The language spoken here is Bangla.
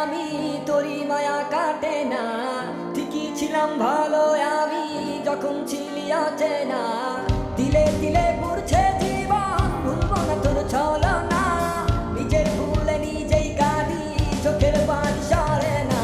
আমি, তোরি মায়া কাটে না। ঠিকই ছিলাম, ভালো আমি, যখন ছিলি আছে না। দিলে দিলে পড়ছে জীবন, ভুলব না তোর ছল না নিজের ভুলে নিজেই কাঁদি, চোখের পানি সরে না।